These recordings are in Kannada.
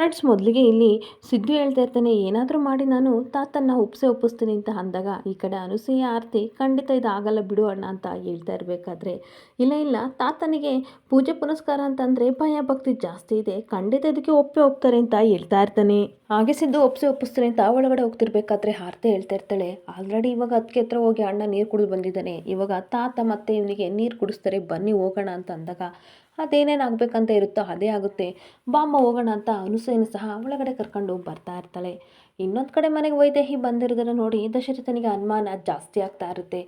ಫ್ರೆಂಡ್ಸ್ ಮೊದಲಿಗೆ ಇಲ್ಲಿ ಸಿದ್ದು ಹೇಳ್ತಾ ಇರ್ತಾನೆ, ಏನಾದರೂ ಮಾಡಿ ನಾನು ತಾತನ್ನ ಉಪ್ಸೆ ಒಪ್ಪಿಸ್ತೀನಿ ಅಂತ ಅಂದಾಗ, ಈ ಕಡೆ ಅನುಸೂಯ, ಆರತಿ, ಖಂಡಿತ ಇದು ಆಗಲ್ಲ ಬಿಡು ಅಣ್ಣ ಅಂತ ಹೇಳ್ತಾ ಇರಬೇಕಾದ್ರೆ. ಇಲ್ಲ ಇಲ್ಲ, ತಾತನಿಗೆ ಪೂಜೆ ಪುನಸ್ಕಾರ ಅಂತಂದರೆ ಭಯ, ಭಕ್ತಿ ಜಾಸ್ತಿ ಇದೆ. ಖಂಡಿತ ಇದಕ್ಕೆ ಒಪ್ಪೆ ಹೋಗ್ತಾರೆ ಅಂತ ಹೇಳ್ತಾ ಇರ್ತಾನೆ. ಹಾಗೆ ಸಿದ್ದು ಒಪ್ಸೆ ಒಪ್ಪಿಸ್ತೀನಿ ಅಂತ ಒಳಗಡೆ ಹೋಗ್ತಿರ್ಬೇಕಾದ್ರೆ ಹಾರ್ತೆ ಹೇಳ್ತಾ ಇರ್ತಾಳೆ, ಆಲ್ರೆಡಿ ಇವಾಗ ಅದಕ್ಕೆ ಹತ್ರ ಹೋಗಿ ಅಣ್ಣ ನೀರು ಕುಡಿದು ಬಂದಿದ್ದಾನೆ. ಇವಾಗ ತಾತ ಮತ್ತೆ ಇವನಿಗೆ ನೀರು ಕುಡಿಸ್ತಾರೆ, ಬನ್ನಿ ಹೋಗೋಣ ಅಂತ ಅಂದಾಗ ಅದೇನೇನು ಆಗಬೇಕಂತ ಇರುತ್ತೋ ಅದೇ ಆಗುತ್ತೆ. ಬಾಮ್ಮ ಹೋಗೋಣ ಅಂತ ಅನುಸೂಯನ ಸಹ ಒಳಗಡೆ ಕರ್ಕೊಂಡು ಬರ್ತಾ ಇರ್ತಾಳೆ. ಇನ್ನೊಂದು ಕಡೆ ಮನೆಗೆ ವೈದೇಹಿ ಬಂದಿರೋದನ್ನು ನೋಡಿ ದಶರಥನಿಗೆ ಅನುಮಾನ ಜಾಸ್ತಿ ಆಗ್ತಾ ಇರುತ್ತೆ.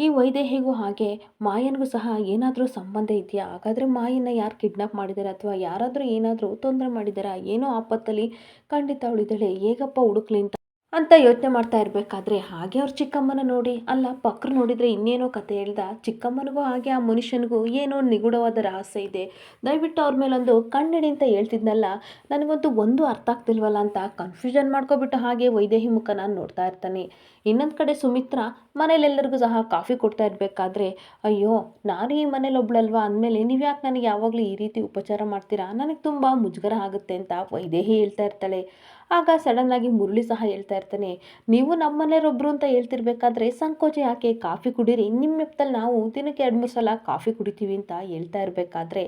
ಈ ವೈದೇಹಿಗೂ ಹಾಗೆ ಮಾಯನಿಗೂ ಸಹ ಏನಾದರೂ ಸಂಬಂಧ ಇದೆಯಾ? ಹಾಗಾದರೆ ಮಾಯನ್ನ ಯಾರು ಕಿಡ್ನಾಪ್ ಮಾಡಿದ್ದಾರೆ ಅಥವಾ ಯಾರಾದರೂ ಏನಾದರೂ ತೊಂದರೆ ಮಾಡಿದಾರಾ? ಏನೋ ಆಪತ್ತಲ್ಲಿ ಖಂಡಿತ ಅವಳಿದ್ದಾಳೆ. ಹೇಗಪ್ಪ ಹುಡುಕ್ಲಿ ಅಂತ ಅಂತ ಯೋಚನೆ ಮಾಡ್ತಾ ಇರಬೇಕಾದ್ರೆ ಹಾಗೆ ಅವ್ರ ಚಿಕ್ಕಮ್ಮನ ನೋಡಿ, ಅಲ್ಲ ಪಕ್ಕರು ನೋಡಿದರೆ ಇನ್ನೇನೋ ಕತೆ ಹೇಳ್ದ. ಚಿಕ್ಕಮ್ಮನಿಗೂ ಹಾಗೆ, ಆ ಮನುಷ್ಯನಿಗೂ ಏನೋ ನಿಗೂಢವಾದ ರಹಸ್ಯ ಇದೆ. ದಯವಿಟ್ಟು ಅವ್ರ ಮೇಲೊಂದು ಕಣ್ಣಿಡಿ ಅಂತ ಹೇಳ್ತಿದ್ನಲ್ಲ, ನನಗಂತೂ ಒಂದು ಅರ್ಥ ಆಗ್ತಿಲ್ವಲ್ಲ ಅಂತ ಕನ್ಫ್ಯೂಷನ್ ಮಾಡ್ಕೊಬಿಟ್ಟು ಹಾಗೆ ವೈದೇಹಿ ನಾನು ನೋಡ್ತಾ ಇರ್ತಾನೆ. ಇನ್ನೊಂದು ಕಡೆ ಸುಮಿತ್ರ ಮನೇಲೆಲ್ಲರಿಗೂ ಸಹ ಕಾಫಿ ಕೊಡ್ತಾ ಇರಬೇಕಾದ್ರೆ, ಅಯ್ಯೋ, ನಾನು ಈ ಮನೇಲಿ ಒಬ್ಳಲ್ವಾ ಅಂದಮೇಲೆ ನೀವು ಯಾಕೆ ನನಗೆ ಯಾವಾಗಲೂ ಈ ರೀತಿ ಉಪಚಾರ ಮಾಡ್ತೀರಾ? ನನಗೆ ತುಂಬ ಮುಜುಗರ ಆಗುತ್ತೆ ಅಂತ ವೈದೇಹಿ ಹೇಳ್ತಾ ಇರ್ತಾಳೆ. ಆಗ ಸಡನ್ನಾಗಿ ಮುರಳಿ ಸಹ ಹೇಳ್ತಾ ಇರ್ತಾನೆ, ನೀವು ನಮ್ಮ ಮನೆಯವ್ರೊಬ್ರು ಅಂತ ಹೇಳ್ತಿರ್ಬೇಕಾದ್ರೆ ಸಂಕೋಚ ಯಾಕೆ? ಕಾಫಿ ಕುಡೀರಿ. ನಿಮ್ಮ ಎಪ್ತಲ್ಲಿ ನಾವು ದಿನಕ್ಕೆ ಎರಡು ಮೂರು ಸಲ ಕಾಫಿ ಕುಡಿತೀವಿ ಅಂತ ಹೇಳ್ತಾ ಇರಬೇಕಾದ್ರೆ.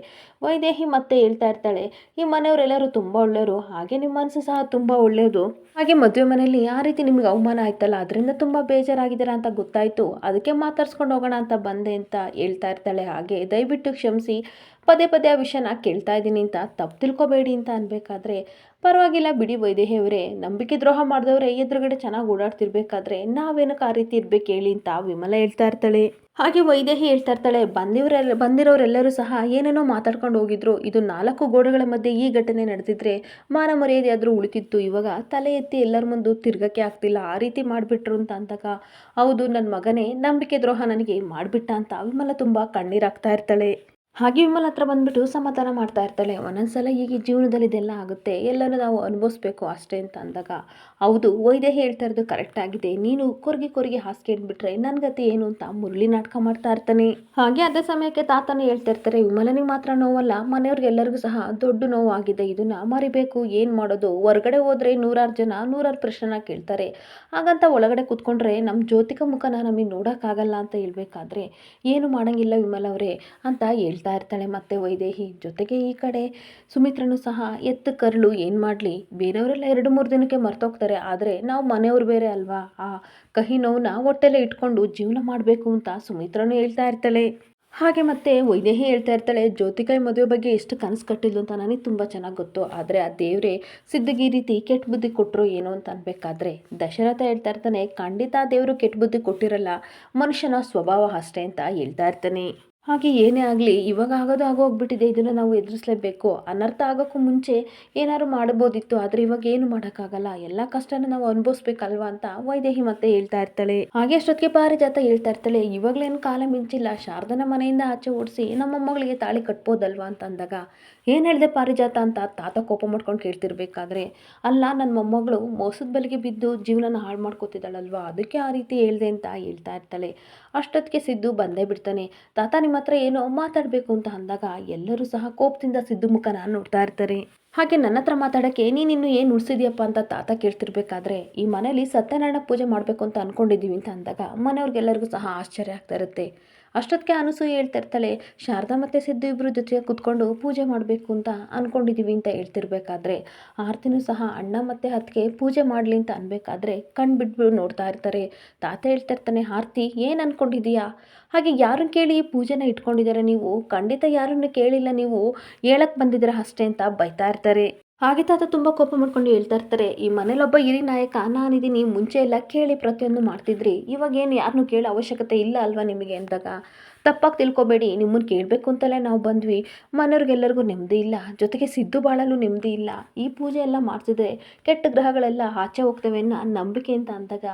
ವೈದೇಹಿ ಮತ್ತೆ ಹೇಳ್ತಾ ಇರ್ತಾಳೆ, ಈ ಮನೆಯವರೆಲ್ಲರೂ ತುಂಬ ಒಳ್ಳೆಯವರು. ಹಾಗೆ ನಿಮ್ಮ ಮನಸ್ಸು ಸಹ ತುಂಬ ಒಳ್ಳೆಯದು. ಹಾಗೆ ಮದುವೆ ಮನೆಯಲ್ಲಿ ಯಾವ ರೀತಿ ನಿಮ್ಗೆ ಅವಮಾನ ಆಯ್ತಲ್ಲ? ಅದರಿಂದ ತುಂಬ ಬೇಜಾರಾಗಿದ್ದೀರಾ ಅಂತ ಗೊತ್ತಾಯಿತು. ಅದಕ್ಕೆ ಮಾತಾಡ್ಸ್ಕೊಂಡು ಹೋಗೋಣ ಅಂತ ಬಂದೆ ಅಂತ ಹೇಳ್ತಾ ಇರ್ತಾಳೆ. ಹಾಗೆ ದಯವಿಟ್ಟು ಕ್ಷಮಿಸಿ. ಪದೇ ಪದೇ ಆ ವಿಷಯನ ಕೇಳ್ತಾ ಇದ್ದೀನಿ ಅಂತ ತಪ್ಪು ತಿಳ್ಕೊಬೇಡಿ ಅಂತ ಅನ್ಬೇಕಾದ್ರೆ ಪರವಾಗಿಲ್ಲ ಬಿಡಿ ವೈದೇಹಿಯವರೇ. ನಂಬಿಕೆ ದ್ರೋಹ ಮಾಡಿದವರೇ ಎದುರುಗಡೆ ಚೆನ್ನಾಗಿ ಓಡಾಡ್ತಿರ್ಬೇಕಾದ್ರೆ ನಾವೇನಕ್ಕೆ ಆ ರೀತಿ ಇರ್ಬೇಕು ಹೇಳಿ ಅಂತ ವಿಮಲ ಹೇಳ್ತಾ ಇರ್ತಾಳೆ. ಹಾಗೆ ವೈದೇಹಿ ಹೇಳ್ತಾ ಇರ್ತಾಳೆ ಬಂದಿವರೆಲ್ಲ ಬಂದಿರೋರೆಲ್ಲರೂ ಸಹ ಏನೇನೋ ಮಾತಾಡ್ಕೊಂಡು ಹೋಗಿದ್ರು. ಇದು ನಾಲ್ಕು ಗೋಡೆಗಳ ಮಧ್ಯೆ ಈ ಘಟನೆ ನಡೆದಿದ್ರೆ ಮಾನ ಮರ್ಯಾದೆ ಆದರೂ ಉಳಿತಿತ್ತು. ಇವಾಗ ತಲೆ ಎತ್ತಿ ಎಲ್ಲರ ಮುಂದೆ ತಿರ್ಗಕ್ಕೆ ಆಗ್ತಿಲ್ಲ. ಆ ರೀತಿ ಮಾಡಿಬಿಟ್ರು ಅಂತ ಅಂದಾಗ, ಹೌದು ನನ್ನ ಮಗನೇ ನಂಬಿಕೆ ದ್ರೋಹ ನನಗೆ ಮಾಡಿಬಿಟ್ಟ ಅಂತ ವಿಮಲ ತುಂಬ ಕಣ್ಣೀರಾಗ್ತಾ ಇರ್ತಾಳೆ. ಹಾಗೆ ವಿಮಲ್ ಹತ್ರ ಬಂದ್ಬಿಟ್ಟು ಸಮಾಧಾನ ಮಾಡ್ತಾ ಇರ್ತಾಳೆ. ಒಂದೊಂದ್ಸಲ ಈಗ ಜೀವನದಲ್ಲಿ ಇದೆಲ್ಲ ಆಗುತ್ತೆ. ಎಲ್ಲರೂ ನಾವು ಅನುಭವಿಸ್ಬೇಕು ಅಷ್ಟೇ ಅಂತ ಅಂದಾಗ, ಹೌದು ವೈದ್ಯ ಹೇಳ್ತಾ ಇರೋದು ಕರೆಕ್ಟ್ ಆಗಿದೆ. ನೀನು ಕೊರಿಗೆ ಕೊರಿಗೆ ಹಾಸಿಗೆ ಇಟ್ಬಿಟ್ರೆ ನನ್ನ ಗತಿ ಏನು ಅಂತ ಮುರಳಿ ನಾಟಕ ಮಾಡ್ತಾ ಇರ್ತಾನೆ. ಹಾಗೆ ಅದೇ ಸಮಯಕ್ಕೆ ತಾತನೇ ಹೇಳ್ತಾ ಇರ್ತಾರೆ, ವಿಮಲನಿಗೆ ಮಾತ್ರ ನೋವಲ್ಲ, ಮನೆಯವ್ರಿಗೆಲ್ಲರಿಗೂ ಸಹ ದೊಡ್ಡ ನೋವು ಆಗಿದೆ ಇದನ್ನ ಮರಿಬೇಕು, ಏನು ಮಾಡೋದು? ಹೊರಗಡೆ ಹೋದ್ರೆ ನೂರಾರು ಜನ, ನೂರಾರು ಪ್ರಶ್ನೆನ ಕೇಳ್ತಾರೆ. ಹಾಗಂತ ಒಳಗಡೆ ಕೂತ್ಕೊಂಡ್ರೆ ನಮ್ಮ ಜ್ಯೋತಿಕ ಮುಖನ ನಮಗೆ ನೋಡೋಕ್ಕಾಗಲ್ಲ ಅಂತ ಹೇಳ್ಬೇಕಾದ್ರೆ, ಏನು ಮಾಡಂಗಿಲ್ಲ ವಿಮಲ್ ಅವರೇ ಅಂತ ಹೇಳ್ತಾ ಇರ್ತಾಳೆ ಮತ್ತೆ ವೈದೇಹಿ ಜೊತೆಗೆ ಈ ಕಡೆ ಸುಮಿತ್ರನು ಸಹ ಎತ್ತು ಕರಳು, ಏನು ಮಾಡಲಿ? ಬೇರೆಯವರೆಲ್ಲ ಎರಡು ಮೂರು ದಿನಕ್ಕೆ ಮರ್ತೋಗ್ತಾರೆ, ಆದರೆ ನಾವು ಮನೆಯವ್ರು ಬೇರೆ ಅಲ್ವಾ? ಆ ಕಹಿ ನೋವನ್ನ ಹೊಟ್ಟೆಲೆ ಇಟ್ಕೊಂಡು ಜೀವನ ಮಾಡಬೇಕು ಅಂತ ಸುಮಿತ್ರನು ಹೇಳ್ತಾ ಇರ್ತಾಳೆ ಹಾಗೆ ಮತ್ತೆ ವೈದೇಹಿ ಹೇಳ್ತಾ ಇರ್ತಾಳೆ ಜ್ಯೋತಿಕಾಯಿ ಮದುವೆ ಬಗ್ಗೆ ಎಷ್ಟು ಕನಸು ಕಟ್ಟಿದ್ಲು ಅಂತ ನನಗೆ ತುಂಬ ಚೆನ್ನಾಗಿ ಗೊತ್ತು, ಆದರೆ ಆ ದೇವರೇ ಸಿದ್ಧಗಿ ರೀತಿ ಕೆಟ್ಟ ಬುದ್ಧಿ ಕೊಟ್ಟರು ಏನೋ ಅಂತ ಅನ್ಬೇಕಾದ್ರೆ, ದಶರಥ ಹೇಳ್ತಾ ಇರ್ತಾನೆ ಖಂಡಿತ ದೇವರು ಕೆಟ್ಟ ಬುದ್ಧಿ ಕೊಟ್ಟಿರಲ್ಲ, ಮನುಷ್ಯನ ಸ್ವಭಾವ ಅಷ್ಟೇ, ಅಂತ ಹೇಳ್ತಾ ಇರ್ತಾನೆ ಹಾಗೆ ಏನೇ ಆಗಲಿ, ಇವಾಗ ಆಗೋದು ಆಗೋಗ್ಬಿಟ್ಟಿದೆ ಇದನ್ನು ನಾವು ಎದುರಿಸಲೇಬೇಕು. ಅನರ್ಥ ಆಗೋಕ್ಕೂ ಮುಂಚೆ ಏನಾದ್ರು ಮಾಡ್ಬೋದಿತ್ತು. ಆದರೆ ಇವಾಗ ಏನು ಮಾಡೋಕ್ಕಾಗಲ್ಲ. ಎಲ್ಲ ಕಷ್ಟನ ನಾವು ಅನುಭವಿಸ್ಬೇಕಲ್ವಾ ಅಂತ ವೈದೇಹಿ ಮತ್ತೆ ಹೇಳ್ತಾ ಇರ್ತಾಳೆ. ಹಾಗೆ ಅಷ್ಟೊತ್ತಿಗೆ ಪಾರಿಜಾತ ಹೇಳ್ತಾ ಇರ್ತಾಳೆ, ಇವಾಗಲೇನು ಕಾಲ ಮಿಂಚಿಲ್ಲ. ಶಾರದನ ಮನೆಯಿಂದ ಆಚೆ ಓಡಿಸಿ ನಮ್ಮ ಮಗಳಿಗೆ ತಾಳಿ ಕಟ್ಬೋದಲ್ವಾ? ಅಂತ ಅಂದಾಗ ಏನು ಹೇಳಿದೆ ಪಾರಿಜಾತ ಅಂತ ತಾತ ಕೋಪ ಮಾಡ್ಕೊಂಡು ಕೇಳ್ತಿರ್ಬೇಕಾದ್ರೆ? ಅಲ್ಲ ನನ್ನ ಮೊಮ್ಮಗಳು ಮೋಸದ ಬಲಿಗೆ ಬಿದ್ದು ಜೀವನನ ಹಾಳು ಮಾಡ್ಕೋತಿದ್ದಾಳಲ್ವಾ? ಅದಕ್ಕೆ ಆ ರೀತಿ ಹೇಳಿದೆ ಅಂತ ಹೇಳ್ತಾ ಇರ್ತಾಳೆ. ಅಷ್ಟೊತ್ತಿಗೆ ಸಿದ್ದು ಬಂದೇ ಬಿಡ್ತಾನೆ. ತಾತ ನಿಮ್ಮ ಹತ್ರ ಏನೋ ಮಾತಾಡಬೇಕು ಅಂತ ಅಂದಾಗ ಎಲ್ಲರೂ ಸಹ ಕೋಪದಿಂದ ಸಿದ್ದು ಮುಖನ ನೋಡ್ತಾ ಇರ್ತಾರೆ. ಹಾಗೆ ನನ್ನ ಹತ್ರ ಮಾತಾಡೋಕ್ಕೆ ನೀನಿನ್ನು ಏನು ಉಳಿಸಿದ್ಯಪ್ಪ ಅಂತ ತಾತ ಕೇಳ್ತಿರ್ಬೇಕಾದ್ರೆ, ಈ ಮನೇಲಿ ಸತ್ಯನಾರಾಯಣ ಪೂಜೆ ಮಾಡಬೇಕು ಅಂತ ಅಂದ್ಕೊಂಡಿದ್ದೀವಿ ಅಂತ ಅಂದಾಗ ಮನೆಯವ್ರಿಗೆಲ್ಲರಿಗೂ ಸಹ ಆಶ್ಚರ್ಯ ಆಗ್ತಾ ಇರುತ್ತೆ. ಅಷ್ಟೊತ್ತಿಗೆ ಅನಸೂಯ ಹೇಳ್ತಾ ಇರ್ತಾಳೆ, ಶಾರದಾ ಮತ್ತು ಸಿದ್ದು ಇಬ್ಬರು ಜೊತೆಗೆ ಕೂತ್ಕೊಂಡು ಪೂಜೆ ಮಾಡಬೇಕು ಅಂತ ಅಂದ್ಕೊಂಡಿದ್ದೀವಿ ಅಂತ ಹೇಳ್ತಿರ್ಬೇಕಾದ್ರೆ. ಆರ್ತಿನೂ ಸಹ ಅಣ್ಣ ಮತ್ತು ಹತ್ತಿಗೆ ಪೂಜೆ ಮಾಡಲಿ ಅಂತ ಅನ್ಬೇಕಾದ್ರೆ ಕಣ್ಣು ಬಿಟ್ಬಿಟ್ಟು ನೋಡ್ತಾ ಇರ್ತಾರೆ. ತಾತ ಹೇಳ್ತಾ ಇರ್ತಾನೆ, ಆರ್ತಿ, ಏನು ಅಂದ್ಕೊಂಡಿದ್ದೀಯಾ ಹಾಗೆ ಯಾರನ್ನು ಕೇಳಿ ಪೂಜೆನ ಇಟ್ಕೊಂಡಿದ್ದಾರೆ ನೀವು? ಖಂಡಿತ ಯಾರನ್ನು ಕೇಳಿಲ್ಲ ನೀವು. ಹೇಳಕ್ಕೆ ಬಂದಿದ್ದೀರ ಅಷ್ಟೇ ಅಂತ ಬೈತಾ ಇರ್ತಾರೆ. ಹಾಗೆ ತಾತ ತುಂಬ ಕೋಪ ಮಾಡ್ಕೊಂಡು ಹೇಳ್ತಾ ಇರ್ತಾರೆ, ಈ ಮನೇಲೊಬ್ಬ ಹಿರಿ ನಾಯಕ ನಾನಿದ್ದೀನಿ ಮುಂಚೆ ಎಲ್ಲ ಕೇಳಿ ಪ್ರತಿಯೊಂದು ಮಾಡ್ತಿದ್ರಿ, ಇವಾಗ ಏನು ಯಾರನ್ನೂ ಕೇಳೋ ಅವಶ್ಯಕತೆ ಇಲ್ಲ ಅಲ್ವಾ ನಿಮಗೆ? ಅಂದಾಗ, ತಪ್ಪಾಗಿ ತಿಳ್ಕೊಬೇಡಿ ನಿಮ್ಮನ್ನು ಕೇಳಬೇಕು ಅಂತಲೇ ನಾವು ಬಂದ್ವಿ, ಮನೆಯವ್ರಿಗೆಲ್ಲರಿಗೂ ನೆಮ್ಮದಿ ಇಲ್ಲ, ಜೊತೆಗೆ ಸಿದ್ದು ಬಾಳಲು ನೆಮ್ಮದಿ ಇಲ್ಲ, ಈ ಪೂಜೆ ಎಲ್ಲ ಮಾಡ್ತಿದ್ರೆ ಕೆಟ್ಟ ಗ್ರಹಗಳೆಲ್ಲ ಆಚೆ ಹೋಗ್ತವೆ ಅನ್ನೋ ನಂಬಿಕೆ ಅಂತ ಅಂದಾಗ,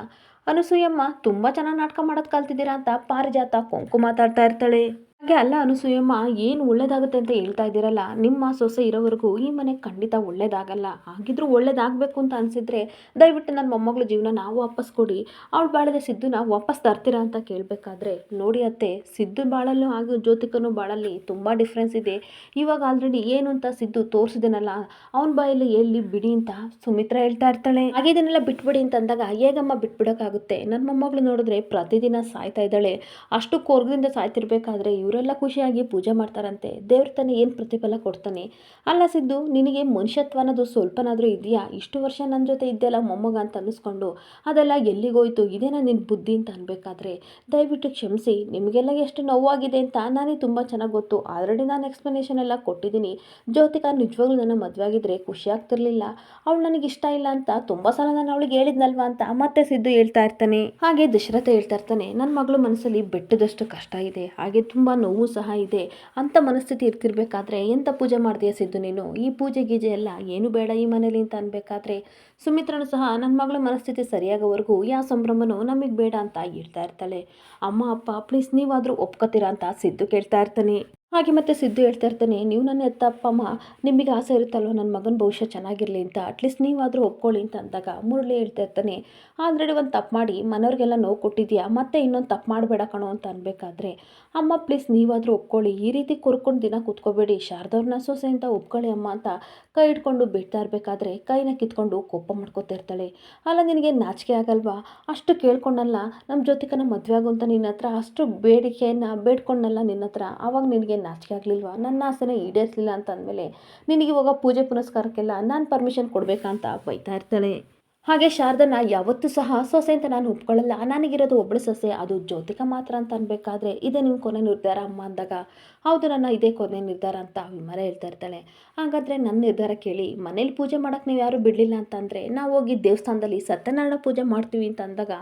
ಅನಸೂಯಮ್ಮ, ತುಂಬ ಚೆನ್ನಾಗಿ ನಾಟಕ ಮಾಡೋದು ಕಲ್ತಿದ್ದೀರಾ ಅಂತ ಪಾರಿಜಾತ ಕೊಂಕು ಮಾತಾಡ್ತಾ ಇರ್ತಾಳೆ. ಹಾಗೆ ಅಲ್ಲ ಅನುಸೂಯಮ್ಮ ಏನು ಒಳ್ಳೇದಾಗುತ್ತೆ ಅಂತ ಹೇಳ್ತಾ ಇದ್ದೀರಲ್ಲ, ನಿಮ್ಮ ಸೊಸೆ ಇರೋವರೆಗೂ ಈ ಮನೆ ಖಂಡಿತ ಒಳ್ಳೇದಾಗಲ್ಲ. ಹಾಗಿದ್ರೂ ಒಳ್ಳೇದಾಗಬೇಕು ಅಂತ ಅನಿಸಿದ್ರೆ ದಯವಿಟ್ಟು ನನ್ನ ಮೊಮ್ಮಗಳ ಜೀವನ ನಾವು ವಾಪಸ್ ಕೊಡಿ. ಅವಳು ಬಾಳದೆ ಸಿದ್ದುನ ವಾಪಸ್ ತರ್ತೀರಾ ಅಂತ ಕೇಳಬೇಕಾದ್ರೆ. ನೋಡಿ ಅತ್ತೆ, ಸಿದ್ದು ಬಾಳಲ್ಲೂ ಹಾಗೂ ಜ್ಯೋತಿಕನು ಬಾಳಲ್ಲಿ ತುಂಬ ಡಿಫ್ರೆನ್ಸ್ ಇದೆ. ಇವಾಗ ಆಲ್ರೆಡಿ ಏನು ಅಂತ ಸಿದ್ದು ತೋರಿಸಿದನಲ್ಲ, ಅವನ ಬಾಯಲ್ಲಿ ಎಲ್ಲಿ ಬಿಡಿ ಅಂತ ಸುಮಿತ್ರ ಹೇಳ್ತಾ ಇರ್ತಾಳೆ. ಹಾಗೆ ಇದನ್ನೆಲ್ಲ ಬಿಟ್ಬಿಡಿ ಅಂತ ಅಂದಾಗ ಹೇಗಮ್ಮ ಬಿಟ್ಬಿಡೋಕ್ಕಾಗುತ್ತೆ ನನ್ನ ಮೊಮ್ಮಗಳು ನೋಡಿದ್ರೆ ಪ್ರತಿದಿನ ಸಾಯ್ತಾ ಇದ್ದಾಳೆ. ಅಷ್ಟು ಕೊರ್ಗದಿಂದ ಸಾಯ್ತಿರ್ಬೇಕಾದ್ರೆ ಇವರೆಲ್ಲ ಖುಷಿಯಾಗಿ ಪೂಜೆ ಮಾಡ್ತಾರಂತೆ. ದೇವ್ರ ತಾನೆ ಏನು ಪ್ರತಿಫಲ ಕೊಡ್ತಾನೆ? ಅಲ್ಲ ಸಿದ್ದು, ನಿನಗೆ ಮನುಷ್ಯತ್ವ ಅನ್ನೋದು ಸ್ವಲ್ಪನಾದರೂ ಇದೆಯಾ? ಇಷ್ಟು ವರ್ಷ ನನ್ನ ಜೊತೆ ಇದ್ದೆಲ್ಲ ಮೊಮ್ಮಗ ಅಂತ ಅನ್ನಿಸ್ಕೊಂಡು. ಅದೆಲ್ಲ ಎಲ್ಲಿಗೋಯ್ತು? ಇದೇನಾ ನಿನ್ನ ಬುದ್ಧಿ ಅಂತ ಅನ್ಬೇಕಾದ್ರೆ. ದಯವಿಟ್ಟು ಕ್ಷಮಿಸಿ, ನಿಮಗೆಲ್ಲ ಎಷ್ಟು ನೋವಾಗಿದೆ ಅಂತ ನಾನೇ ತುಂಬ ಚೆನ್ನಾಗಿ ಗೊತ್ತು. ಆಲ್ರೆಡಿ ನಾನು ಎಕ್ಸ್ಪ್ಲನೇಷನ್ ಎಲ್ಲ ಕೊಟ್ಟಿದ್ದೀನಿ. ಜ್ಯೋತಿಕಾ ನಿಜವಾಗ್ಲೂ ನನ್ನ ಮದುವೆ ಆಗಿದ್ರೆ ಖುಷಿ ಆಗ್ತಿರ್ಲಿಲ್ಲ. ಅವಳು ನನಗೆ ಇಷ್ಟ ಇಲ್ಲ ಅಂತ ತುಂಬ ಸಲ ನಾನು ಅವಳಿಗೆ ಹೇಳಿದ್ನಲ್ವಾ ಅಂತ ಮತ್ತೆ ಸಿದ್ದು ಹೇಳ್ತಾ ಇರ್ತಾನೆ. ಹಾಗೆ ದಶರಥ ಹೇಳ್ತಾ ಇರ್ತಾನೆ ನನ್ನ ಮಗಳು ಮನಸ್ಸಲ್ಲಿ ಬೆಟ್ಟದಷ್ಟು ಕಷ್ಟ ಇದೆ. ಹಾಗೆ ತುಂಬ ನೋವು ಸಹ ಇದೆ. ಅಂಥ ಮನಸ್ಥಿತಿ ಇರ್ತಿರ್ಬೇಕಾದ್ರೆ ಎಂಥ ಪೂಜೆ ಮಾಡ್ತೀಯ ಸಿದ್ದು ನೀನು? ಈ ಪೂಜೆ ಗೀಜೆ ಎಲ್ಲ ಏನು ಬೇಡ ಈ ಮನೇಲಿ ಅಂತ ಅನ್ಬೇಕಾದ್ರೆ? ಸುಮಿತ್ರನು ಸಹ ನನ್ನ ಮಗಳ ಮನಸ್ಥಿತಿ ಸರಿಯಾಗೋವರೆಗೂ ಯಾವ ಸಂಭ್ರಮನೂ ನಮಗೆ ಬೇಡ ಅಂತ ಹೇಳ್ತಾ ಇರ್ತಾಳೆ. ಅಮ್ಮ, ಅಪ್ಪ ಪ್ಲೀಸ್ ನೀವಾದರೂ ಒಪ್ಕೋತೀರಾ ಅಂತ ಸಿದ್ದು ಕೇಳ್ತಾ ಇರ್ತಾನೆ. ಹಾಗೆ ಮತ್ತೆ ಸಿದ್ದು ಹೇಳ್ತಾ ಇರ್ತಾನೆ, ನೀವು ನನ್ನ ಎತ್ತ ಅಮ್ಮ ನಿಮಗೆ ಆಸೆ ಇರುತ್ತಲ್ವ? ನನ್ನ ಮಗನ ಭವಿಷ್ಯ ಚೆನ್ನಾಗಿರಲಿ ಅಂತ. ಅಟ್ಲೀಸ್ಟ್ ನೀವಾದರೂ ಒಪ್ಕೊಳ್ಳಿ ಅಂತ ಅಂದಾಗ ಮುರಳಿ ಹೇಳ್ತಾ ಇರ್ತಾನೆ. ಆಲ್ರೆಡಿ ಒಂದು ತಪ್ಪು ಮಾಡಿ, ಮನೆಯವ್ರಿಗೆಲ್ಲ ನೋವು ಕೊಟ್ಟಿದ್ಯಾ? ಮತ್ತೆ ಇನ್ನೊಂದು ತಪ್ಪು ಮಾಡಬೇಡ ಕಣೋ ಅಂತ ಅನ್ಬೇಕಾದ್ರೆ, ಅಮ್ಮ ಪ್ಲೀಸ್ ನೀವಾದರೂ ಒಪ್ಕೊಳ್ಳಿ. ಈ ರೀತಿ ಕೊರ್ಕೊಂಡು ದಿನ ಕೂತ್ಕೋಬೇಡಿ. ಶಾರದವ್ರನ್ನ ಸೊಸೆ ಅಂತ ಒಪ್ಕೊಳ್ಳಿ ಅಮ್ಮ ಅಂತ ಕೈ ಇಟ್ಕೊಂಡು ಬಿಡ್ತಾ ಇರಬೇಕಾದ್ರೆ ಕೈನ ಕಿತ್ಕೊಂಡು ಕೋಪ ಮಾಡ್ಕೋತಾ ಇರ್ತಾಳೆ. ಅಲ್ಲ, ನಿನಗೆ ನಾಚಿಕೆ ಆಗಲ್ವಾ? ಅಷ್ಟು ಕೇಳ್ಕೊಂಡಲ್ಲ ನಮ್ಮ ಜೊತೆಗನ ಮದುವೆ ಆಗು ಅಂತ ನಿನ್ನ ಹತ್ರ ಅಷ್ಟು ಬೇಡಿಕೆಯನ್ನು ಬೇಡ್ಕೊಂಡಲ್ಲ ನಿನ್ನ ಹತ್ರ ಆವಾಗ ನಿನಗೆ ನಾಚಿಕೆ ಆಗಲಿಲ್ವಾ? ನನ್ನ ಆಸೆನೇ ಈಡೇರಿಸಲಿಲ್ಲ ಅಂತ ಅಂದಮೇಲೆ ನಿನಗೆ ಇವಾಗ ಪೂಜೆ ಪುನಸ್ಕಾರಕ್ಕೆಲ್ಲ ನಾನು ಪರ್ಮಿಷನ್ ಕೊಡಬೇಕಾ ಅಂತ ಬೈತಾ ಇರ್ತಾಳೆ. ಹಾಗೆ ಶಾರದನ ಯಾವತ್ತೂ ಸಹ ಸೊಸೆ ಅಂತ ನಾನು ಒಪ್ಕೊಳ್ಳಲ್ಲ. ನನಗಿರೋದು ಒಬ್ಬಳು ಸೊಸೆ, ಅದು ಜ್ಯೋತಿಕ ಮಾತ್ರ ಅಂತ ಅನ್ಬೇಕಾದ್ರೆ ಇದೇ ನೀವು ಕೊನೆ ನಿರ್ಧಾರ ಅಮ್ಮ ಅಂದಾಗ. ಹೌದು, ನನ್ನ ಇದೇ ಕೊನೆ ನಿರ್ಧಾರ ಅಂತ ಅಭಿಮಾನ ಹೇಳ್ತಾ ಇರ್ತಾಳೆ. ಹಾಗಾದರೆ ನನ್ನ ನಿರ್ಧಾರ ಕೇಳಿ, ಮನೇಲಿ ಪೂಜೆ ಮಾಡೋಕ್ಕೆ ನೀವು ಯಾರೂ ಬಿಡಲಿಲ್ಲ ಅಂತಂದರೆ ನಾವು ಹೋಗಿ ದೇವಸ್ಥಾನದಲ್ಲಿ ಸತ್ಯನಾರಾಯಣ ಪೂಜೆ ಮಾಡ್ತೀವಿ ಅಂತ ಅಂದಾಗ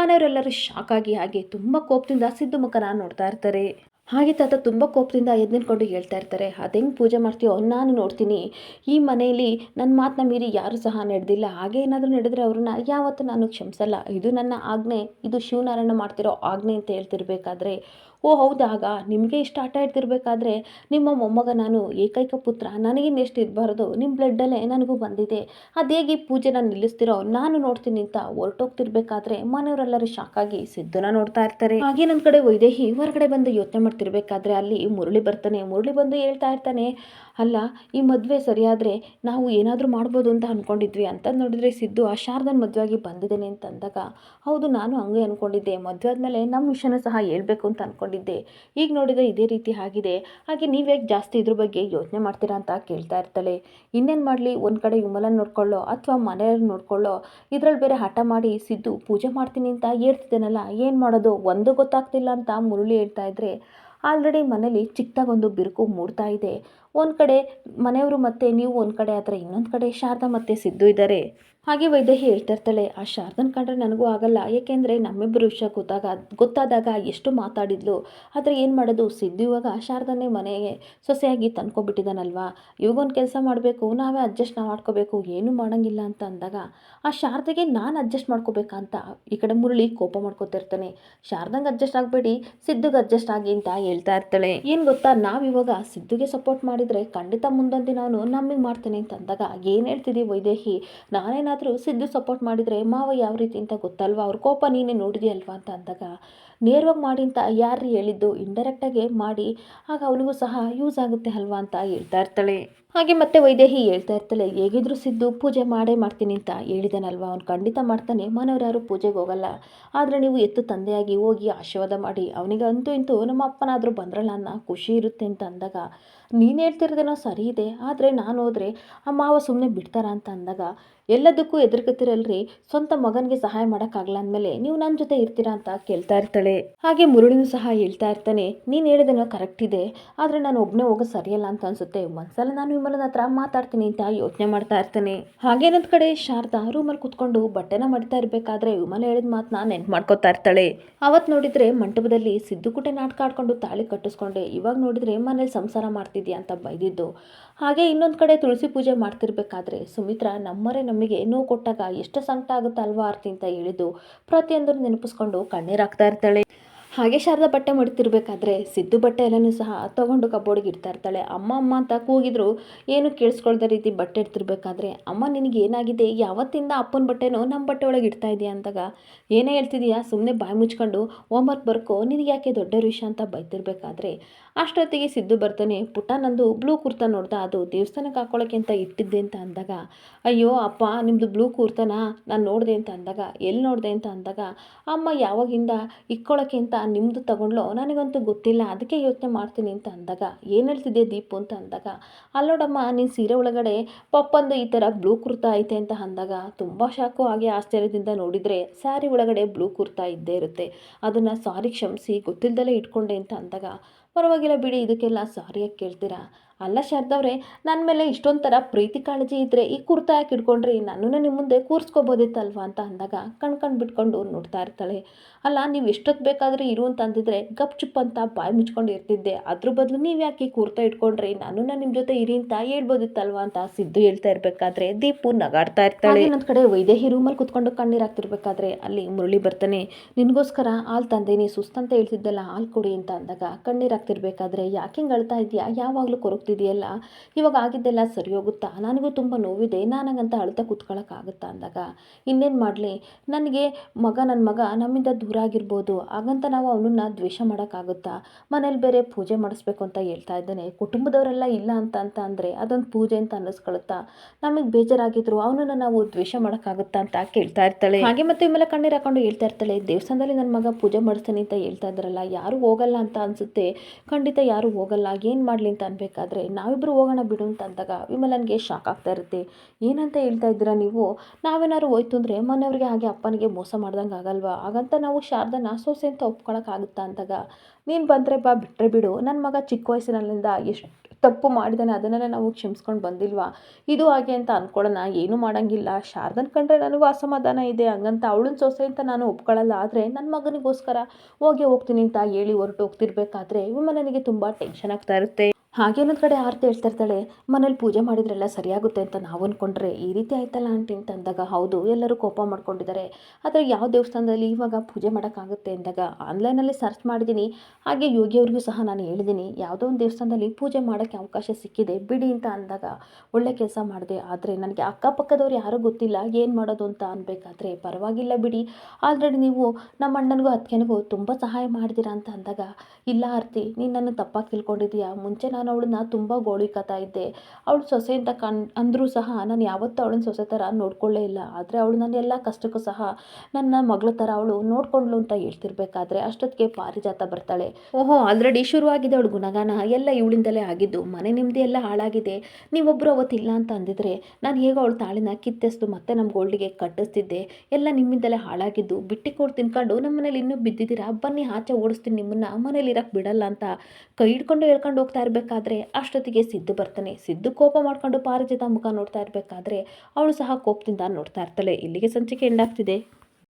ಮನೆಯವರೆಲ್ಲರೂ ಶಾಕ್ ಆಗಿ ಹಾಗೆ ತುಂಬ ಕೋಪದಿಂದ ಸಿದ್ದು ಮುಖನ ನೋಡ್ತಾ ಇರ್ತಾರೆ. ಹಾಗೆ ತಾತ ತುಂಬ ಕೋಪದಿಂದ ಎದ್ದು ಹೇಳ್ತಾ ಇರ್ತಾರೆ. ಅದು ಹೆಂಗೆ ಪೂಜೆ ಮಾಡ್ತೀಯೋ ನಾನು ನೋಡ್ತೀನಿ. ಈ ಮನೆಯಲ್ಲಿ ನನ್ನ ಮಾತನ್ನ ಮೀರಿ ಯಾರೂ ಸಹ ನಡೆದಿಲ್ಲ. ಹಾಗೆ ಏನಾದರೂ ನಡೆದರೆ ಅವ್ರನ್ನ ಯಾವತ್ತೂ ನಾನು ಕ್ಷಮಿಸಲ್ಲ. ಇದು ನನ್ನ ಆಜ್ಞೆ. ಇದು ಶಿವನಾರಾಯಣ ಮಾಡ್ತಿರೋ ಆಜ್ಞೆ ಅಂತ ಹೇಳ್ತಿರ್ಬೇಕಾದ್ರೆ ಓ ಹೌದಾಗ ನಿಮಗೆ ಇಷ್ಟು ಆಟ ಆಡ್ತಿರ್ಬೇಕಾದ್ರೆ ನಿಮ್ಮ ಮೊಮ್ಮಗ ನಾನು ಏಕೈಕ ಪುತ್ರ. ನನಗಿನ್ನೆಷ್ಟು ಇರಬಾರ್ದು? ನಿಮ್ಮ ಬ್ಲಡ್ಡಲ್ಲೇ ನನಗೂ ಬಂದಿದೆ. ಅದು ಹೇಗೆ ಈ ಪೂಜೆನ ನಿಲ್ಲಿಸ್ತಿರೋ? ನಾನು ನೋಡ್ತೀನಿ ಅಂತ ಹೊರಟೋಗ್ತಿರ್ಬೇಕಾದ್ರೆ ಮನೆಯವರೆಲ್ಲರೂ ಶಾಕಾಗಿ ಸಿದ್ಧನ ನೋಡ್ತಾ ಇರ್ತಾರೆ. ಹಾಗೆ ನನ್ನ ಕಡೆ ವೈದೇಹಿ ಹೊರಗಡೆ ಬಂದು ಯೋಚನೆ ಮಾಡ್ತಿರ್ಬೇಕಾದ್ರೆ ಅಲ್ಲಿ ಮುರಳಿ ಬರ್ತಾನೆ. ಮುರಳಿ ಬಂದು ಹೇಳ್ತಾ ಇರ್ತಾನೆ ಅಲ್ಲ, ಈ ಮದುವೆ ಸರಿಯಾದರೆ ನಾವು ಏನಾದರೂ ಮಾಡ್ಬೋದು ಅಂತ ಅಂದ್ಕೊಂಡಿದ್ವಿ ಅಂತ ನೋಡಿದ್ರೆ ಸಿದ್ದು ಆ ಶಾರದನ ಮದುವೆಯಾಗಿ ಬಂದಿದ್ದೇನೆ ಅಂತ ಅಂದಾಗ, ಹೌದು, ನಾನು ಹಂಗೆ ಅಂದ್ಕೊಂಡಿದ್ದೆ ಮದುವೆ ಆದಮೇಲೆ ನಮ್ಮ ವಿಷಯನ ಸಹ ಹೇಳಬೇಕು ಅಂತ ಅಂದ್ಕೊಂಡಿದ್ದೆ ಈಗ ನೋಡಿದರೆ ಇದೇ ರೀತಿ ಆಗಿದೆ. ಹಾಗೆ ನೀವ್ಯಾಕೆ ಜಾಸ್ತಿ ಇದ್ರ ಬಗ್ಗೆ ಯೋಚನೆ ಮಾಡ್ತೀರಾ ಅಂತ ಕೇಳ್ತಾ ಇರ್ತಾಳೆ. ಇನ್ನೇನು ಮಾಡಲಿ? ಒಂದು ಕಡೆ ವಿಮಲನ್ನ ನೋಡ್ಕೊಳ್ಳೋ ಅಥವಾ ಮನೆಯವ್ರು ನೋಡ್ಕೊಳ್ಳೋ ಇದ್ರಲ್ಲಿ ಬೇರೆ ಹಠ ಮಾಡಿ ಸಿದ್ದು ಪೂಜೆ ಮಾಡ್ತೀನಿ ಅಂತ ಹೇಳ್ತಿದ್ದೇನಲ್ಲ ಏನು ಮಾಡೋದು? ಒಂದು ಗೊತ್ತಾಗ್ತಿಲ್ಲ ಅಂತ ಮುರುಳಿ ಹೇಳ್ತಾ ಇದ್ರೆ, ಆಲ್ರೆಡಿ ಮನೇಲಿ ಚಿಕ್ಕದಾಗೊಂದು ಬಿರುಕು ಮೂಡ್ತಾ ಇದೆ. ಒಂದು ಕಡೆ ಮನೆಯವರು ಮತ್ತು ನೀವು ಒಂದು ಕಡೆ ಆದರೆ ಇನ್ನೊಂದು ಕಡೆ ಶಾರದಾ ಮತ್ತು ಸಿದ್ದು ಇದ್ದಾರೆ ಹಾಗೆ ವೈದೇಹಿ ಹೇಳ್ತಾ ಇರ್ತಾಳೆ ಆ ಶಾರದನ್ ಕಂಡ್ರೆ ನನಗೂ ಆಗಲ್ಲ. ಏಕೆಂದರೆ ನಮ್ಮಿಬ್ಬರು ವಿಷಯ ಗೊತ್ತಾಗ, ಗೊತ್ತಾದಾಗ ಎಷ್ಟು ಮಾತಾಡಿದ್ಲು. ಆದರೆ ಏನು ಮಾಡೋದು? ಸಿದ್ದು ಇವಾಗ ಶಾರದನ್ನೇ ಮನೆಗೆ ಸೊಸೆಯಾಗಿ ತಂದ್ಕೊಬಿಟ್ಟಿದ್ದಾನಲ್ವಾ ಇವಾಗೊಂದು ಕೆಲಸ ಮಾಡಬೇಕು, ನಾವೇ ಅಡ್ಜಸ್ಟ್ ನಾವು ಮಾಡ್ಕೋಬೇಕು, ಏನೂ ಮಾಡೋಂಗಿಲ್ಲ ಅಂತ ಅಂದಾಗ, ಆ ಶಾರದೆಗೆ ನಾನು ಅಡ್ಜಸ್ಟ್ ಮಾಡ್ಕೋಬೇಕಂತ ಈ ಕಡೆ ಮುರಳಿ ಕೋಪ ಮಾಡ್ಕೋತಿರ್ತಾನೆ. ಶಾರದಂಗೆ ಅಡ್ಜಸ್ಟ್ ಆಗಬೇಡಿ, ಸಿದ್ದುಗೆ ಅಡ್ಜಸ್ಟ್ ಆಗಿ ಅಂತ ಹೇಳ್ತಾ ಇರ್ತಾಳೆ. ಏನು ಗೊತ್ತಾ? ನಾವು ಇವಾಗ ಸಿದ್ದುಗೆ ಸಪೋರ್ಟ್ ಮಾಡಿದರೆ ಖಂಡಿತ ಮುಂದೊಂದು ದಿನ ಅವನು ನಮಗೆ ಮಾಡ್ತೇನೆ ಅಂತ ಅಂದಾಗ, ಏನು ಹೇಳ್ತಿದ್ದೀವಿ ವೈದೇಹಿ ನಾನೇನಾದರೂ ಸಿದ್ದು ಸಪೋರ್ಟ್ ಮಾಡಿದರೆ ಮಾವ ಯಾವ ರೀತಿ ಅಂತ ಗೊತ್ತಲ್ವಾ? ಅವ್ರ ಕೋಪ ನೀನೇ ನೋಡಿದೆಯಲ್ವಾ ಅಂತ ಅಂದಾಗ, ನೇರವಾಗಿ ಮಾಡಿ ಅಂತ ಯಾರು ಹೇಳಿದ್ದು? ಇಂಡೈರೆಕ್ಟಾಗಿ ಮಾಡಿ, ಆಗ ಅವನಿಗೂ ಸಹ ಯೂಸ್ ಆಗುತ್ತೆ ಅಲ್ವಾ? ಅಂತ ಹೇಳ್ತಾ ಇರ್ತಾಳೆ. ಹಾಗೆ ಮತ್ತೆ ವೈದೇಹಿ ಹೇಳ್ತಾ ಇರ್ತಾಳೆ, ಹೇಗಿದ್ರು ಸಿದ್ದು ಪೂಜೆ ಮಾಡೇ ಮಾಡ್ತೀನಿ ಅಂತ ಹೇಳಿದಾನಲ್ವಾ? ಅವ್ನು ಖಂಡಿತ ಮಾಡ್ತಾನೆ, ಮನೆಯವ್ರು ಪೂಜೆಗೆ ಹೋಗಲ್ಲ. ಆದರೆ ನೀವು ಎತ್ತು ತಂದೆಯಾಗಿ ಹೋಗಿ ಆಶೀರ್ವಾದ ಮಾಡಿ, ಅವನಿಗೆ ಅಂತೂ ಇಂತೂ ನಮ್ಮ ಅಪ್ಪನಾದರೂ ಬಂದ್ರಲ್ಲ ಅನ್ನ, ಖುಷಿ ಇರುತ್ತೆ ಅಂತ ಅಂದಾಗ, ನೀನು ಹೇಳ್ತಿರೋದೇನೋ ಸರಿ ಇದೆ, ಆದರೆ ನಾನು ಹೋದರೆ ಆ ಮಾವ ಸುಮ್ಮನೆ ಬಿಡ್ತಾರ ಅಂತ ಅಂದಾಗ, ಎಲ್ಲದಕ್ಕೂ ಎದುರ್ಕತ್ತಿರಲ್ರಿ, ಸ್ವಂತ ಮಗನಿಗೆ ಸಹಾಯ ಮಾಡೋಕ್ಕಾಗಲ್ಲ ಅಂದಮೇಲೆ ನೀವು ನನ್ನ ಜೊತೆ ಇರ್ತೀರಾ ಅಂತ ಕೇಳ್ತಾ ಇರ್ತಾಳೆ. ಹಾಗೆ ಮುರುಳಿನೂ ಸಹ ಹೇಳ್ತಾ ಇರ್ತಾನೆ, ನೀನು ಹೇಳಿದೇನೋ ಕರೆಕ್ಟ್ ಇದೆ, ಆದರೆ ನಾನು ಒಬ್ಬನೇ ಹೋಗೋ ಸರಿಯಲ್ಲ ಅಂತ ಅನ್ಸುತ್ತೆ, ಒಂದ್ಸಲ ನಾನು ವಿಮಲನ ಹತ್ರ ಮಾತಾಡ್ತೀನಿ ಅಂತ ಯೋಚನೆ ಮಾಡ್ತಾ ಇರ್ತಾನೆ. ಹಾಗೇನೊಂದು ಕಡೆ ಶಾರದಾ ರೂಮಲ್ಲಿ ಕುತ್ಕೊಂಡು ಬಟ್ಟೆನ ಮಾಡ್ತಾ ಇರಬೇಕಾದ್ರೆ ವಿಮಲ ಹೇಳಿದ ಮಾತನ್ನ ನೆನ್ಪು ಮಾಡ್ಕೋತಾ ಇರ್ತಾಳೆ. ಅವತ್ತು ನೋಡಿದ್ರೆ ಮಂಟಪದಲ್ಲಿ ಸಿದ್ದುಕುಟೆ ನಾಟಕ ಆಡ್ಕೊಂಡು ತಾಳಿ ಕಟ್ಟಿಸ್ಕೊಂಡೆ. ಇವಾಗ ನೋಡಿದ್ರೆ ಮನೇಲಿ ಸಂಸಾರ ಮಾಡ್ತಿದ್ಯಾ ಅಂತ ಬೈದಿದ್ದು. ಹಾಗೆ ಇನ್ನೊಂದು ಕಡೆ ತುಳಸಿ ಪೂಜೆ ಮಾಡ್ತಿರ್ಬೇಕಾದ್ರೆ ಸುಮಿತ್ರಾ ನಮ್ಮರೆ ನಮಗೆ ನೋವು ಕೊಟ್ಟಾಗ ಎಷ್ಟು ಸಂಕಟ ಆಗುತ್ತೆ ಅಲ್ವಾ ಆರ್ತಿ ಅಂತ ಹೇಳಿದ್ದು. ಪ್ರತಿಯೊಂದನ್ನು ನೆನಪಿಸ್ಕೊಂಡು ಕಣ್ಣೀರಾಗ್ತಾ ಇರ್ತಾಳೆ. ಹಾಗೆ ಶಾರದಾ ಬಟ್ಟೆ ಮಡಿತಿರ್ಬೇಕಾದ್ರೆ ಸಿದ್ದು ಬಟ್ಟೆ ಎಲ್ಲನೂ ಸಹ ತಗೊಂಡು ಕಬೋರ್ಡ್ಗೆ ಇಡ್ತಾ ಇರ್ತಾಳೆ ಅಮ್ಮ ಅಮ್ಮ ಅಂತ ಕೂಗಿದ್ರು ಏನು ಕೇಳಿಸ್ಕೊಳ್ದ ರೀತಿ ಬಟ್ಟೆ ಇಡ್ತಿರ್ಬೇಕಾದ್ರೆ, ಅಮ್ಮ, ನಿನಗೆ ಏನಾಗಿದೆ? ಯಾವತ್ತಿಂದ ಅಪ್ಪನ ಬಟ್ಟೆನೋ ನಮ್ಮ ಬಟ್ಟೆ ಒಳಗೆ ಇಡ್ತಾ ಇದೆಯಾ? ಅಂದಾಗ, ಏನೇ ಹೇಳ್ತಿದೀಯಾ? ಸುಮ್ಮನೆ ಬಾಯಿ ಮುಚ್ಕೊಂಡು ಹೋಮ್ವರ್ಕ್ ಬರ್ಕೋ, ನಿನಗೆ ಯಾಕೆ ದೊಡ್ಡ ವಿಷಯ ಅಂತ ಬೈತಿರ್ಬೇಕಾದ್ರೆ? ಅಷ್ಟೊತ್ತಿಗೆ ಸಿದ್ದು ಬರ್ತಾನೆ, ಪುಟ್ಟ, ನಂದು ಬ್ಲೂ ಕುರ್ತಾ ನೋಡ್ದ? ಅದು ದೇವಸ್ಥಾನಕ್ಕೆ ಹಾಕೊಳ್ಳೋಕೆ ಅಂತ ಇಟ್ಟಿದ್ದೆ ಅಂತ ಅಂದಾಗ, ಅಯ್ಯೋ, ಅಪ್ಪ ನಿಮ್ಮದು ಬ್ಲೂ ಕುರ್ತಾನ? ನಾನು ನೋಡಿದೆ ಅಂತ ಅಂದಾಗ, ಎಲ್ಲಿ ನೋಡಿದೆ ಅಂತ ಅಂದಾಗ, ಅಮ್ಮ, ಯಾವಾಗಿಂದ ಇಕ್ಕೊಳ್ಳೋಕೆ ಅಂತ ನಿಮ್ಮದು ತಗೊಂಡ್ಲು, ನನಗಂತೂ ಗೊತ್ತಿಲ್ಲ, ಅದಕ್ಕೆ ಯೋಚನೆ ಮಾಡ್ತೀನಿ ಅಂತ ಅಂದಾಗ, ಏನು ಹೇಳ್ತಿದ್ದೆ ದೀಪು ಅಂತ ಅಂದಾಗ, ಅಲ್ಲೋಡಮ್ಮ ನಿನ್ನ ಸೀರೆ ಒಳಗಡೆ ಪಪ್ಪಂದು ಈ ಥರ ಬ್ಲೂ ಕುರ್ತಾ ಐತೆ ಅಂತ ಅಂದಾಗ, ತುಂಬ ಶಾಕು ಹಾಗೆ ಆಶ್ಚರ್ಯದಿಂದ ನೋಡಿದರೆ ಸ್ಯಾರಿ ಒಳಗಡೆ ಬ್ಲೂ ಕುರ್ತಾ ಇದ್ದೇ ಇರುತ್ತೆ. ಅದನ್ನು ಸಾರಿ ಕ್ಷಮಿಸಿ ಗೊತ್ತಿಲ್ಲದಲ್ಲೇ ಇಟ್ಕೊಂಡೆ ಅಂತ ಅಂದಾಗ, ಪರವಾಗಿಲ್ಲ ಬಿಡಿ, ಇದಕ್ಕೆಲ್ಲ ಸಾರಿಯಾಗಿ ಕೇಳ್ತೀರಾ? ಅಲ್ಲ ಶಾರದವ್ರೆ ನನ್ನ ಮೇಲೆ ಇಷ್ಟೊಂದು ಪ್ರೀತಿ ಕಾಳಜಿ ಇದ್ದರೆ ಈ ಕುರ್ತಾ ಯಾಕೆ ಇಟ್ಕೊಂಡ್ರಿ ನಾನು ನಿಮ್ಮ ಮುಂದೆ ಕೂರಿಸ್ಕೋಬೋದಿತ್ತಲ್ವ ಅಂತ ಅಂದಾಗ ಕಣ್ಕಂಡು ಕಣ್ ಬಿಟ್ಕೊಂಡು ನೋಡ್ತಾ ಇರ್ತಾಳೆ. ಅಲ್ಲ, ನೀವು ಎಷ್ಟೊತ್ತು ಬೇಕಾದರೆ ಇರು ಅಂತ ಅಂದಿದ್ರೆ ಗಪ್ ಚುಪ್ ಅಂತ ಬಾಯಿ ಮುಚ್ಕೊಂಡು ಇರ್ತಿದ್ದೆ. ಅದ್ರ ಬದಲು ನೀವು ಯಾಕೆ ಕುರ್ತಾ ಇಟ್ಕೊಂಡ್ರಿ ನಾನು ನಿಮ್ಮ ಜೊತೆ ಇರಿ ಅಂತ ಹೇಳ್ಬೋದಿತ್ತಲ್ವ ಅಂತ ಸಿದ್ದು ಹೇಳ್ತಾ ಇರಬೇಕಾದ್ರೆ ದೀಪು ನಗಾಡ್ತಾ ಇರ್ತಾಳೆ. ಇನ್ನೊಂದು ಕಡೆ ವೈದೇಹಿ ರೂಮಲ್ಲಿ ಕುತ್ಕೊಂಡು ಕಣ್ಣೀರು ಹಾಕ್ತಿರ್ಬೇಕಾದ್ರೆ ಅಲ್ಲಿ ಮುರಳಿ ಬರ್ತಾನೆ. ನಿನಗೋಸ್ಕರ ಹಾಲು ತಂದೇನಿ ಸುಸ್ತಂತ ಹೇಳ್ತಿದ್ದಲ್ಲ ಹಾಲು ಕೊಡಿ ಅಂತ ಅಂದಾಗ ಕಣ್ಣೀರು ಹಾಕ್ತಿರ್ಬೇಕಾದ್ರೆ ಯಾಕೆ ಹಿಂಗೆ ಅಳ್ತಾ ಇದೆಯಾ? ಯಾವಾಗಲೂ ಕೊರಗ್ತಿದೆಯಲ್ಲ ಇವಾಗ ಆಗಿದ್ದೆಲ್ಲ ಸರಿ ಹೋಗುತ್ತಾ? ನನಗೂ ತುಂಬ ನೋವಿದೆ. ನಾನಾಗಂತ ಅಳ್ತಾ ಕೂತ್ಕೊಳ್ಳೋಕ್ಕಾಗುತ್ತಾ ಅಂದಾಗ? ಇನ್ನೇನು ಮಾಡಲಿ? ನನಗೆ ಮಗ ನನ್ನ ಮಗ ನಮ್ಮಿಂದ ದೂರ ಆಗಿರ್ಬೋದು. ಹಾಗಂತ ನಾವು ಅವನನ್ನ ದ್ವೇಷ ಮಾಡೋಕ್ಕಾಗುತ್ತಾ? ಮನೇಲಿ ಬೇರೆ ಪೂಜೆ ಮಾಡಿಸ್ಬೇಕು ಅಂತ ಹೇಳ್ತಾ ಇದ್ದಾನೆ. ಕುಟುಂಬದವರೆಲ್ಲ ಇಲ್ಲ ಅಂತ ಅಂತ ಅಂದರೆ ಅದೊಂದು ಪೂಜೆ ಅಂತ ಅನ್ನಿಸ್ಕೊಳುತ್ತಾ? ನಮಗೆ ಬೇಜಾರಾಗಿದ್ರು ಅವನನ್ನು ನಾವು ದ್ವೇಷ ಮಾಡೋಕ್ಕಾಗುತ್ತಾ ಅಂತ ಕೇಳ್ತಾ ಇರ್ತಾಳೆ. ಹಾಗೆ ಮತ್ತೆ ಇವೆಲ್ಲ ಕಣ್ಣೀರು ಹಾಕೊಂಡು ಹೇಳ್ತಾ ಇರ್ತಾಳೆ, ದೇವಸ್ಥಾನದಲ್ಲಿ ನನ್ನ ಮಗ ಪೂಜೆ ಮಾಡಿಸ್ತಾನೆ ಅಂತ ಹೇಳ್ತಾ ಇದ್ರಲ್ಲ ಯಾರು ಹೋಗಲ್ಲ ಅಂತ ಅನಿಸುತ್ತೆ. ಖಂಡಿತ ಯಾರು ಹೋಗಲ್ಲ. ಏನು ಮಾಡಲಿ ಅಂತ ಅನ್ಬೇಕಾದ್ರೆ ನಾವಿಬ್ಬರು ಹೋಗೋಣ ಬಿಡು ಅಂತ ಅಂದಾಗ ವಿಮಲನ್ಗೆ ಶಾಕ್ ಆಗ್ತಾ ಇರುತ್ತೆ. ಏನಂತ ಹೇಳ್ತಾ ಇದ್ದೀರಾ ನೀವು? ನಾವೇನಾದ್ರು ಹೋಯ್ತು ಅಂದರೆ ಮನೆಯವ್ರಿಗೆ ಹಾಗೆ ಅಪ್ಪನಿಗೆ ಮೋಸ ಮಾಡ್ದಂಗೆ ಆಗಲ್ವಾ? ಹಾಗಂತ ನಾವು ಶಾರದನ ಸೊಸೆ ಅಂತ ಒಪ್ಕೊಳಕ್ಕಾಗುತ್ತಾ ಅಂದಾಗ, ನೀನು ಬಂದರೆ ಬಾ ಬಿಟ್ಟರೆ ಬಿಡು. ನನ್ನ ಮಗ ಚಿಕ್ಕ ವಯಸ್ಸಿನಲ್ಲಿಂದ ಎಷ್ಟು ತಪ್ಪು ಮಾಡಿದಾನೆ, ಅದನ್ನೆಲ್ಲ ನಾವು ಕ್ಷಮಿಸ್ಕೊಂಡು ಬಂದಿಲ್ವಾ? ಇದು ಹಾಗೆ ಅಂತ ಅಂದ್ಕೊಳ್ಳೋಣ ಏನೂ ಮಾಡೋಂಗಿಲ್ಲ. ಶಾರದನ್ ಕಂಡ್ರೆ ನನಗೂ ಅಸಮಾಧಾನ ಇದೆ. ಹಂಗಂತ ಅವಳನ್ನ ಸೊಸೆ ಅಂತ ನಾನು ಒಪ್ಕೊಳ್ಳಲ್ಲ ಆದರೆ ನನ್ನ ಮಗನಿಗೋಸ್ಕರ ಹೋಗೇ ಹೋಗ್ತೀನಿ ಅಂತ ಹೇಳಿ ಹೊರಟು ಹೋಗ್ತಿರ್ಬೇಕಾದ್ರೆ ವಿಮಲನಿಗೆ ತುಂಬ ಟೆನ್ಷನ್ ಆಗ್ತಾ ಇರುತ್ತೆ. ಹಾಗೆ ಇನ್ನೊಂದು ಕಡೆ ಆರತಿ ಹೇಳ್ತಾ ಇರ್ತಾಳೆ, ಮನೇಲಿ ಪೂಜೆ ಮಾಡಿದ್ರೆಲ್ಲ ಸರಿಯಾಗುತ್ತೆ ಅಂತ ನಾವು ಅಂದ್ಕೊಂಡ್ರೆ ಈ ರೀತಿ ಆಯ್ತಲ್ಲ ಆಂಟಿ? ಅಂತ ಅಂದಾಗ, ಹೌದು, ಎಲ್ಲರೂ ಕೋಪ ಮಾಡ್ಕೊಂಡಿದ್ದಾರೆ. ಆದರೆ ಯಾವ ದೇವಸ್ಥಾನದಲ್ಲಿ ಇವಾಗ ಪೂಜೆ ಮಾಡೋಕ್ಕಾಗುತ್ತೆ? ಅಂದಾಗ, ಆನ್ಲೈನಲ್ಲಿ ಸರ್ಚ್ ಮಾಡಿದ್ದೀನಿ ಹಾಗೆ ಯೋಗಿಯವ್ರಿಗೂ ಸಹ ನಾನು ಹೇಳಿದ್ದೀನಿ ಯಾವುದೋ ಒಂದು ದೇವಸ್ಥಾನದಲ್ಲಿ ಪೂಜೆ ಮಾಡೋಕ್ಕೆ ಅವಕಾಶ ಸಿಕ್ಕಿದೆ, ಬಿಡಿ ಅಂತ ಅಂದಾಗ, ಒಳ್ಳೆ ಕೆಲಸ ಮಾಡಿದೆ. ಆದರೆ ನನಗೆ ಅಕ್ಕಪಕ್ಕದವ್ರು ಯಾರೂ ಗೊತ್ತಿಲ್ಲ, ಏನು ಮಾಡೋದು ಅಂತ ಅನ್ಬೇಕಾದ್ರೆ, ಪರವಾಗಿಲ್ಲ ಬಿಡಿ. ಆಲ್ರೆಡಿ ನೀವು ನಮ್ಮ ಅಣ್ಣನಿಗೂ ಅತ್ತಿಗೆನಿಗೂ ತುಂಬ ಸಹಾಯ ಮಾಡಿದ್ದೀರಾ ಅಂತ ಅಂದಾಗ, ಇಲ್ಲ ಆರ್ತಿ, ನೀನು ನನ್ನ ತಪ್ಪಾಗಿ ತಿಳ್ಕೊಂಡಿದ್ದೀಯಾ ಮುಂಚೆ ನಾನು ಅವಳನ್ನ ತುಂಬ ಗೋಳಿಕತಾ ಇದ್ದೆ. ಅವಳು ಸೊಸೆ ಅಂತ ಕಣ್, ಅಂದರೂ ಸಹ ನಾನು ಯಾವತ್ತೂ ಅವಳನ್ನ ಸೊಸೆ ಥರ ನೋಡ್ಕೊಳ್ಳೇ ಇಲ್ಲ. ಆದರೆ ಅವಳು ನನ್ನ ಎಲ್ಲ ಕಷ್ಟಕ್ಕೂ ಸಹ ನನ್ನ ಮಗಳ ಥರ ಅವಳು ನೋಡ್ಕೊಂಡ್ಲು ಅಂತ ಹೇಳ್ತಿರ್ಬೇಕಾದ್ರೆ ಅಷ್ಟೊತ್ತಿಗೆ ಪಾರಿಜಾತ ಬರ್ತಾಳೆ. ಓಹೋ, ಆಲ್ರೆಡಿ ಶುರುವಾಗಿದೆ ಅವಳು ಗುಣಗಾನ. ಎಲ್ಲ ಇವಳಿಂದಲೇ ಆಗಿದ್ದು. ಮನೆ ನೆಮ್ಮದಿ ಎಲ್ಲ ಹಾಳಾಗಿದೆ. ನೀವೊಬ್ಬರು ಅವತ್ತಿಲ್ಲ ಅಂತ ಅಂದಿದ್ರೆ ನಾನು ಹೇಗೋ ಅವಳು ತಾಳಿನ ಕಿತ್ತೆಸ್ತು ಮತ್ತೆ ನಮ್ಮ ಗೋಲ್ಡಿಗೆ ಕಟ್ಟಿಸ್ತಿದ್ದೆ. ಎಲ್ಲ ನಿಮ್ಮಿಂದಲೇ ಹಾಳಾಗಿದ್ದು. ಬಿಟ್ಟಿ ಕೊಟ್ಟು ತಿನ್ಕೊಂಡು ನಮ್ಮ ಮನೇಲಿ ಇನ್ನೂ ಬಿದ್ದಿದ್ದೀರಾ? ಬನ್ನಿ, ಆಚೆ ಓಡಿಸ್ತೀನಿ. ನಿಮ್ಮನ್ನ ಮನೇಲಿ ಇರಕ್ಕೆ ಬಿಡಲ್ಲ ಅಂತ ಕೈ ಹಿಡ್ಕೊಂಡು ಹೇಳ್ಕೊಂಡು ಹೋಗ್ತಾ ಇರಬೇಕಾದ್ರೆ ಅಷ್ಟೊತ್ತಿಗೆ ಸಿದ್ದು ಬರ್ತಾನೆ. ಸಿದ್ದು ಕೋಪ ಮಾಡಿಕೊಂಡು ಪಾರಿಜಾತ ಮುಖ ನೋಡ್ತಾ ಇರಬೇಕಾದ್ರೆ ಅವಳು ಸಹ ಕೋಪದಿಂದ ನೋಡ್ತಾ ಇರ್ತಾಳೆ. ಇಲ್ಲಿಗೆ ಸಂಚಿಕೆ ಎಂಡಾಗ್ತಿದೆ